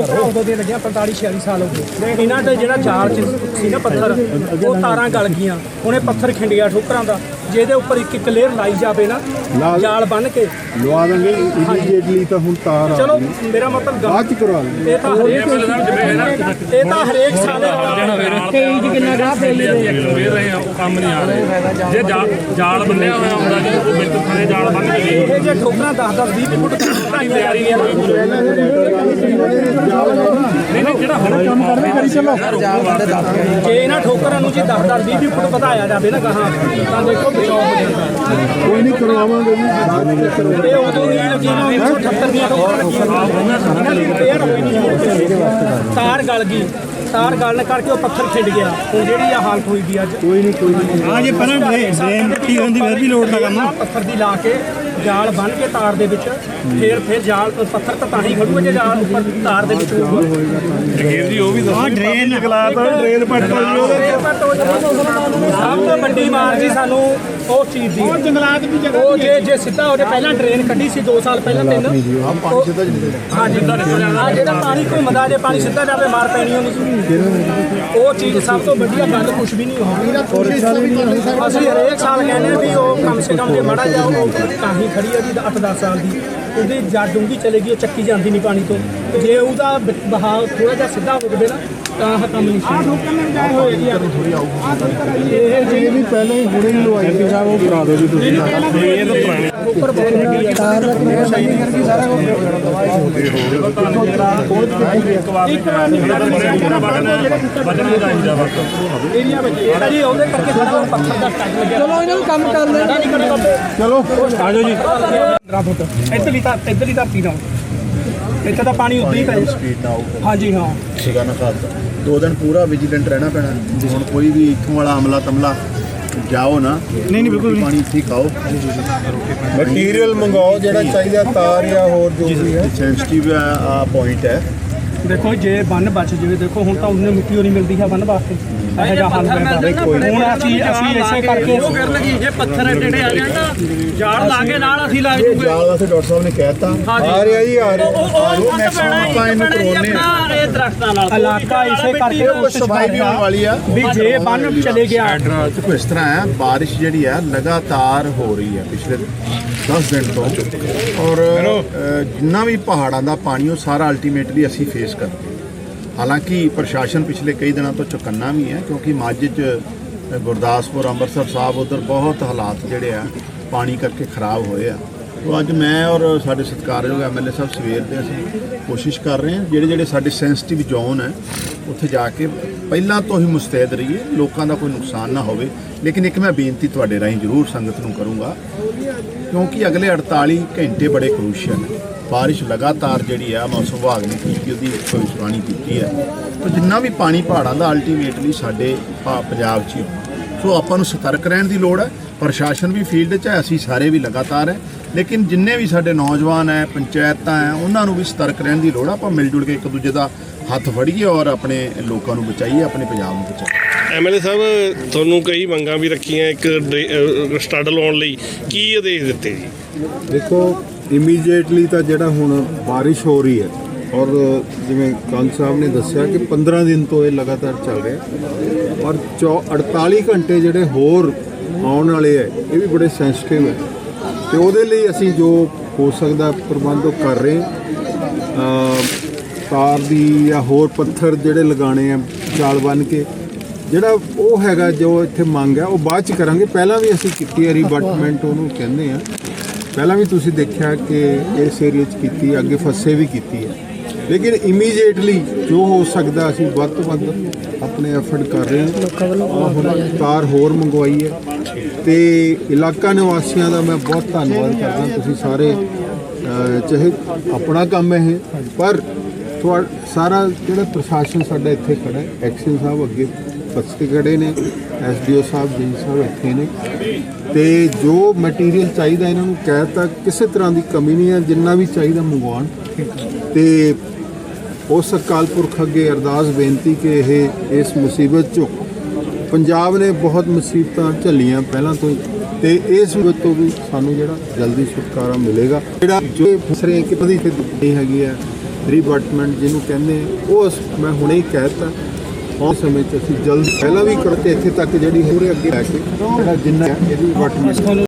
ਠੋਕਰਾਂ ਉਦੋਂ ਦੇ ਲੱਗਿਆ 45 46 ਸਾਲ ਹੋ ਗਏ। ਇਹਨਾਂ ਤੇ ਜਿਹੜਾ ਜਾਲ ਚ ਸੀ ਨਾ ਪੱਥਰ ਉਹ ਤਾਰਾਂ ਗਲ ਗਈਆਂ। ਉਹਨੇ ਪੱਥਰ ਖਿੰਡਿਆ ਠੋਕਰਾਂ ਦਾ ਜਿਹਦੇ ਉੱਪਰ ਇੱਕ ਇੱਕ ਲੇਅਰ ਲਾਈ ਜਾਵੇ ਨਾ ਜਾਲ ਬੰਨ ਕੇ। ਲਵਾ ਦਾਂਗੇ ਇਮੀਡੀਏਟਲੀ ਤਾਂ ਹੁਣ ਤਾਰ ਆ ਚਲੋ। ਮੇਰਾ ਮਤਲਬ ਗੱਲ ਬਾਅਦ ਲਾਂਗੇ ਇਹ ਤਾਂ ਹਰੇਕ ਇਹ ਤਾਂ ਹਰੇਕ ਸਾਲੇ ਤੇਜ ਕਿੰਨਾ ਗਾਹ ਫੇਲੇ ਰਹੇ ਆ ਉਹ ਕੰਮ ਨਹੀਂ ਆ ਰਹੇ। ਜੇ ਜਾਲ ਬੰਨਿਆ ਹੋਇਆ ਹੁੰਦਾ ਜੀ ਉਹ ਵਿੱਚ ਥਾਣੇ ਜਾਲ ਬੰਨ ਕੇ ਇਹ ਜੇ ਠੋਕਰਾਂ 10 10 20 ਫੁੱਟ ਤਿਆਰੀ ਨਹੀਂ ਨਹੀਂ ਜਿਹੜਾ ਹੁਣ ਕੰਮ ਕਰ ਰਹੇ ਕਰੀ ਚਲੋ। ਜੇ ਇਹਨਾਂ ਠੋਕਰਾਂ ਨੂੰ ਜੇ 10 10 20 ਫੁੱਟ ਵਧਾਇਆ ਜਾਵੇ ਨਾ ਗਾਹਾਂ ਤਾਂ ਦੇਖੋ ਬਚਾਅ ਹੋ ਜਾਂਦਾ। ਕੋਈ ਨਹੀਂ ਕਰਵਾਵਾਂਗੇ ਜੀ ਬਾਅਦ ਵਿੱਚ ਕਰਵਾ ਇਹ ਉਦੋਂ ਨਹੀਂ ਲੱਗੀ ਨਾ 178 ਦੀਆਂ ਠੋਕਰਾਂ ਲੱਗੀਆਂ। ਤਾਰ ਗਲ ਗਈ। ਤਾਰ ਗਲਣ ਕਰਕੇ ਉਹ ਪੱਥਰ ਖਿੰਡ ਗਿਆ। ਹੁਣ ਜਿਹੜੀ ਆ ਹਾਲਤ ਹੋਈ ਵੀ ਅੱਜ। ਕੋਈ ਨਹੀਂ ਕੋਈ ਨਹੀਂ। ਹਾਂ ਜੇ ਪਹਿਲਾਂ ਡਰੇਨ ਮਿੱਟੀ ਹੁੰਦੀ ਫਿਰ ਵੀ ਲੋੜ ਦਾ ਕੰਮ। ਪੱਥਰ ਦੀ ਲਾ ਕੇ ਜਾਲ ਬੰਨ ਕੇ ਤਾਰ ਦੇ ਵਿੱਚ ਫੇਰ ਫਿਰ ਜਾਲ ਪੱਥਰ ਤਾਂ ਤਾਂ ਹੀ ਖੜੂਗਾ ਜੇ ਜਾਲ ਉੱਪਰ ਤਾਰ ਦੇ ਵਿੱਚ ਹੋਊਗਾ ਜਗੀਰ ਜੀ ਉਹ ਵੀ ਦੱਸੋ ਡਰੇਨ। ਡਰੇਨ ਪੱਟ ਸਭ ਤੋਂ ਵੱਡੀ ਮਾਰ ਜੀ ਸਾਨੂੰ ਉਹ ਚੀਜ਼ ਦੀ। ਉਹ ਜੰਗਲਾਤ ਦੀ ਜਗ੍ਹਾ ਉਹ ਜੇ ਜੇ। ਸਿੱਧਾ ਉਹਦੇ ਪਹਿਲਾਂ ਡਰੇਨ ਕੱਢੀ ਸੀ 2 ਸਾਲ ਪਹਿਲਾਂ ਤਿੰਨ। ਆ ਪਾਣੀ ਸਿੱਧਾ ਜੀ ਹਾਂ ਜਿੱਦਾਂ ਆ ਜਿਹੜਾ ਪਾਣੀ ਘੁੰਮਦਾ ਜੇ ਪਾਣੀ ਸਿੱਧਾ ਜਾਵੇ ਮਾਰ ਪੈਣੀ ਉਹਨੂੰ। ਉਹ ਚੀਜ਼ ਸਭ ਤੋਂ ਵਧੀਆ ਗੱਲ ਕੁਝ ਵੀ ਨਹੀਂ ਹੋਣੀ ਅਸੀਂ ਹਰੇਕ ਸਾਲ ਕਹਿੰਦੇ ਵੀ ਉਹ ਕਮ ਸੇ ਕਮ ਜੇ ਮੜਾ ਜਾ ਉਹ ਕਾਹੀ ਖੜੀ ਹੈ ਜੀ 8-10 ਸਾਲ ਦੀ। ਉਹਦੀ ਜੜ ਡੂੰਗੀ ਚਲੇਗੀ ਉਹ ਚੱਕੀ ਜਾਂਦੀ ਨਹੀਂ ਪਾਣੀ ਤੋਂ। ਜੇ ਉਹਦਾ ਬ- ਬਹਾਵ ਥੋੜਾ ਜਿਹਾ ਸਿੱਧਾ ਹੋ ਜਾਵੇ ਨਾ ਤਾਂ ਆਹ ਕੰਮ ਨਹੀਂ ਆ ਠੋਕਣ ਨਾਲ ਜਾਏ ਹੋਏ ਜੀ ਥੋੜੀ ਆਊਗੀ ਇਹ ਇਹ ਵੀ ਪਹਿਲਾਂ ਹੀ ਹੁਣੇ ਹੀ ਲਵਾਈ ਸਾਹਿਬ ਉਹ ਕਰਾ ਦਿਓ ਜੀ ਤੁਸੀਂ ਇਹ ਤਾਂ ਪੁਰਾਣੇ ਉੱਪਰ ਬਹੁਤ ਤਾਰ ਦਾ ਸਹੀ ਕਰਕੇ ਸਾਰਾ ਇੱਕ ਵਾਰ ਬਚਣਾ ਚਾਹੀਦਾ ਬਸ ਏਰੀਆ ਵਿੱਚ ਇਹ ਤਾਂ ਜੀ ਉਹਦੇ ਕਰਕੇ ਸਾਰਾ ਪੱਥਰ ਦਾ ਸਟੱਡ ਲੱਗਿਆ ਚਲੋ ਇਹਨਾਂ ਨੂੰ ਕੰਮ ਕਰ ਲੈਣਾ ਨਹੀਂ ਚਲੋ ਆਜੋ ਜੀ 15 ਫੁੱਟ ਇੱਧਰਲੀ ਤਾਂ ਇੱਧਰਲੀ ਧਰਤੀ ਨਾਲ ਇੱਥੇ ਤਾਂ ਪਾਣੀ ਉੱਦਾਂ ਹੀ ਪਏ ਸਪੀਡ ਨਾਲ ਆਊਗਾ ਹਾਂਜੀ ਹਾਂ ਸੀਗਾ ਨਾ ਖਾਸ ਦੋ ਦਿਨ ਪੂਰਾ ਵਿਜੀਲੈਂਟ ਰਹਿਣਾ ਪੈਣਾ ਹੁਣ ਕੋਈ ਵੀ ਇੱਥੋਂ ਵਾਲਾ ਅਮਲਾ ਤਮਲਾ ਜਾਓ ਨਾ। ਨਹੀਂ ਨਹੀਂ ਬਿਲਕੁਲ ਪਾਣੀ ਹੀ ਖਾਓ। ਮਟੀਰੀਅਲ ਮੰਗਾਓ ਜਿਹੜਾ ਚਾਹੀਦਾ ਤਾਰ ਜਾਂ ਹੋਰ ਜੋ ਵੀ ਹੈ। ਸੈਂਸਿਟਿਵ ਆ ਪੁਆਇੰਟ ਹੈ। ਦੇਖੋ ਜੇ ਬੰਨ ਬਚ ਜਾਵੇ ਦੇਖੋ ਹੁਣ ਤਾਂ ਉਹਨੇ ਮਿੱਟੀ ਹੋਣੀ ਮਿਲਦੀ ਹੈ ਬੰਨ ਵਾਸਤੇ। ਇਹ ਜਿਹਾ ਹਾਲ ਹੋਇਆ ਹੁਣ ਅਸੀਂ ਅਸੀਂ ਇਸੇ ਕਰਕੇ ਉਹ ਕਰਨਗੀ ਜੇ ਪੱਥਰ ਐਡੇ ਆ ਜਾਣ ਨਾ ਜਾਲ ਲਾ ਕੇ ਨਾਲ ਅਸੀਂ ਲਾ ਇਹ ਜੂਗੇ ਜਾਲ ਵਾਸਤੇ ਡਾਕਟਰ ਸਾਹਿਬ ਨੇ ਕਹਿਤਾ। ਆ ਰਿਹਾ ਜੀ ਆ ਰਿਹਾ। ਉਹ ਮੈਂ ਹੀ ਆਪਾਂ ਇਹਨੂੰ ਹਾਂ। ਆਪਣਾ ਇਹ ਦਰਖਤਾਂ ਨਾਲ। ਇਲਾਕਾ ਇਸੇ ਕਰਕੇ ਕੁਝ ਕੋਸ਼ਿਸ਼ ਵੀ ਹੋਣ ਵਾਲੀ ਆ। ਵੀ ਜੇ ਬੰਨ ਚਲੇ ਗਿਆ। ਦੇਖੋ ਇਸ ਤਰ੍ਹਾਂ ਹੈ ਬਾਰਿਸ਼ ਜਿਹੜੀ ਆ ਲਗਾਤਾਰ ਹੋ ਰਹੀ ਹੈ ਪਿਛਲੇ 10 ਦਿਨ ਤੋਂ। ਔਰ ਜਿੰਨਾ ਵੀ ਪਹਾੜਾਂ ਦਾ ਪਾਣੀ ਉਹ ਸਾਰਾ ਅਲਟੀਮੇਟਲੀ ਅਸੀਂ ਫੇਸ ਕਰਦੇ ਹਾਂ। ਹਾਲਾਂਕਿ ਪ੍ਰਸ਼ਾਸਨ ਪਿਛਲੇ ਕਈ ਦਿਨਾਂ ਤੋਂ ਚੁਕੰਨਾ ਵੀ ਹੈ, ਕਿਉਂਕਿ ਮਾਝੇ 'ਚ ਗੁਰਦਾਸਪੁਰ, ਅੰਮ੍ਰਿਤਸਰ ਸਾਹਿਬ, ਉਧਰ ਬਹੁਤ ਹਾਲਾਤ ਜਿਹੜੇ ਆ, ਪਾਣੀ ਕਰਕੇ ਖਰਾਬ ਹੋਏ ਆ। ਤੋਂ ਅੱਜ ਮੈਂ ਔਰ ਸਾਡੇ ਸਤਿਕਾਰਯੋਗ ਐਮਐਲਏ ਸਾਹਿਬ ਸਵੇਰ ਦੇ ਅਸੀਂ ਕੋਸ਼ਿਸ਼ ਕਰ ਰਹੇ ਹਾਂ, ਜਿਹੜੇ ਜਿਹੜੇ ਸਾਡੇ ਸੈਂਸਿਟਿਵ ਜ਼ੋਨ ਹੈ, ਉੱਥੇ ਜਾ ਕੇ ਪਹਿਲਾਂ ਤੋਂ ਹੀ ਮੁਸਤੈਦ ਰਹੀਏ, ਲੋਕਾਂ ਦਾ ਕੋਈ ਨੁਕਸਾਨ ਨਾ ਹੋਵੇ। ਲੇਕਿਨ ਇੱਕ ਮੈਂ ਬੇਨਤੀ ਤੁਹਾਡੇ ਰਾਹੀਂ ਜ਼ਰੂਰ ਸੰਗਤ ਨੂੰ ਕਰੂੰਗਾ, ਕਿਉਂਕਿ ਅਗਲੇ 48 ਘੰਟੇ ਬੜੇ ਕ੍ਰੂਸ਼ੀਅਲ ਹੈ ਬਾਰਿਸ਼ ਲਗਾਤਾਰ ਜਿਹੜੀ ਆ, ਮੌਸਮ ਵਿਭਾਗ ਨੇ ਕੀਤੀ, ਉਹਦੀ ਭਵਿੱਖਬਾਣੀ ਕੀਤੀ ਹੈ। ਤਾਂ ਜਿੰਨਾ ਵੀ ਪਾਣੀ ਪਹਾੜਾਂ ਦਾ ਅਲਟੀਮੇਟਲੀ ਸਾਡੇ ਪਾ- ਪੰਜਾਬ 'ਚ ਹੀ ਸੋ ਆਪਾਂ ਨੂੰ ਸਤਰਕ ਰਹਿਣ ਦੀ ਲੋੜ ਹੈ ਪ੍ਰਸ਼ਾਸਨ ਵੀ ਫੀਲਡ 'ਚ ਹੈ ਅਸੀਂ ਸਾਰੇ ਵੀ ਲਗਾਤਾਰ ਹੈ। ਲੇਕਿਨ ਜਿੰਨੇ ਵੀ ਸਾਡੇ ਨੌਜਵਾਨ ਹੈ ਪੰਚਾਇਤਾਂ ਹੈ ਉਹਨਾਂ ਨੂੰ ਵੀ ਸਤਰਕ ਰਹਿਣ ਦੀ ਲੋੜ ਹੈ ਆਪਾਂ ਮਿਲ ਜੁਲ ਕੇ ਇੱਕ ਦੂਜੇ ਦਾ ਹੱਥ ਫੜੀਏ ਔਰ ਆਪਣੇ ਲੋਕਾਂ ਨੂੰ ਬਚਾਈਏ ਆਪਣੇ ਪੰਜਾਬ ਨੂੰ ਬਚਾਈਏ। ਐਮਐਲਏ ਸਾਹਿਬ ਤੁਹਾਨੂੰ ਕਈ ਮੰਗਾਂ ਵੀ ਰੱਖੀਆਂ ਇੱਕ ਸਟੱਡ ਲਾਉਣ ਲਈ। ਕੀ ਆਦੇਸ਼ ਦਿੱਤੇ ਜੀ? ਦੇਖੋ ਇਮੀਡੀਏਟਲੀ ਤਾਂ ਜਿਹੜਾ ਹੁਣ ਬਾਰਿਸ਼ ਹੋ ਰਹੀ ਹੈ ਔਰ ਜਿਵੇਂ ਕੰਨ ਸਾਹਿਬ ਨੇ ਦੱਸਿਆ ਕਿ 15 ਦਿਨ ਤੋਂ ਇਹ ਲਗਾਤਾਰ ਚੱਲ ਰਿਹਾ ਔਰ ਚੌ- 48 ਘੰਟੇ ਜਿਹੜੇ ਹੋਰ ਆਉਣ ਵਾਲੇ ਹੈ, ਇਹ ਵੀ ਬੜੇ ਸੈਂਸਿਟਿਵ ਹੈ। ਤੇ ਉਹਦੇ ਲਈ ਅਸੀਂ ਜੋ ਹੋ ਸਕਦਾ ਪ੍ਰਬੰਧ ਉਹ ਕਰ ਰਹੇ ਤਾਰ ਦੀ ਜਾਂ ਹੋਰ ਪੱਥਰ ਜਿਹੜੇ ਲਗਾਣੇ ਆ ਜਾਲ ਬੰਨ ਕੇ, ਜਿਹੜਾ ਉਹ ਹੈਗਾ, ਜੋ ਇੱਥੇ ਮੰਗ ਹੈ, ਉਹ ਬਾਅਦ ਚ ਕਰਾਂਗੇ। ਪਹਿਲਾਂ ਵੀ ਅਸੀਂ ਕੀਤੀ ਹੈ ਰੀਬਟਮੈਂਟ ਉਹਨੂੰ ਕਹਿੰਦੇ ਆ ਪਹਿਲਾਂ ਵੀ ਤੁਸੀਂ ਦੇਖਿਆ ਕਿ ਇਸ ਏਰੀਆ 'ਚ ਕੀਤੀ ਅੱਗੇ ਫਸੇ ਵੀ ਕੀਤੀ ਹੈ। ਲੇਕਿਨ ਇਮੀਡੀਏਟਲੀ ਜੋ ਹੋ ਸਕਦਾ ਅਸੀਂ ਵੱਧ ਤੋਂ ਵੱਧ ਆਪਣੇ ਐਫਰਟ ਕਰ ਰਹੇ ਹਾਂ। ਆਹ ਹੁਣ ਤਾਰ ਹੋਰ ਮੰਗਵਾਈ ਹੈ ਤੇ ਇਲਾਕਾ ਨਿਵਾਸੀਆਂ ਦਾ ਮੈਂ ਬਹੁਤ ਧੰਨਵਾਦ ਕਰਦਾ। ਤੁਸੀਂ ਸਾਰੇ ਚਾਹੇ ਆਪਣਾ ਕੰਮ ਹੈ ਇਹ ਪਰ ਤੁਹਾ ਸਾਰਾ ਜਿਹੜਾ ਪ੍ਰਸ਼ਾਸਨ ਸਾਡਾ ਇੱਥੇ ਖੜਾ ਹੈ, ਐਕਸ਼ਨ ਸਾਹਿਬ ਅੱਗੇ ਫਸਕੇ ਖੜੇ ਨੇ, ਐਸਡੀਓ ਸਾਹਿਬ ਜੀ ਸਾਹਿਬ ਇੱਥੇ ਨੇ। ਤੇ ਜੋ ਮਟੀਰੀਅਲ ਚਾਹੀਦਾ ਇਹਨਾਂ ਨੂੰ ਕਹਿਤਾ ਕਿਸੇ ਤਰ੍ਹਾਂ ਦੀ ਕਮੀ ਨਹੀਂ ਹੈ, ਜਿੰਨਾ ਵੀ ਚਾਹੀਦਾ ਮੰਗਵਾਉਣ। ਤੇ ਉਸ ਅਕਾਲ ਪੁਰਖ ਅੱਗੇ ਅਰਦਾਸ ਬੇਨਤੀ ਕਿ ਇਹ ਇਸ ਮੁਸੀਬਤ ਚੋਂ ਪੰਜਾਬ ਨੇ ਬਹੁਤ ਮੁਸੀਬਤਾਂ ਝੱਲੀਆਂ ਪਹਿਲਾਂ ਤੋਂ ਹੀ ਤੇ ਇਸ ਮੁਸੀਬਤ ਤੋਂ ਵੀ ਸਾਨੂੰ ਜਿਹੜਾ ਜਲਦੀ ਛੁਟਕਾਰਾ ਮਿਲੇਗਾ। ਜਿਹੜਾ ਜੋ ਫਸਰੇ ਕਿਤੇ ਦੀ ਹੈਗੀ ਹੈ ਰੀਬਟਮੈਂਟ ਜਿਹਨੂੰ ਕਹਿੰਦੇ ਉਹ ਅਸ- ਮੈਂ ਹੁਣੇ ਹੀ ਕਹਿਤਾ ਉਸ ਸਮੇਂ 'ਚ ਅਸੀਂ ਜਲਦ ਪਹਿਲਾਂ ਵੀ ਕਰਕੇ ਇੱਥੇ ਤੱਕ ਜਿਹੜੀ ਹੋਰ ਅੱਗੇ ਲੈ ਕੇ ਜਿਹੜਾ ਜਿੰਨਾ ਇਹਦੀ ਰੀਬਟਮੈਂਟ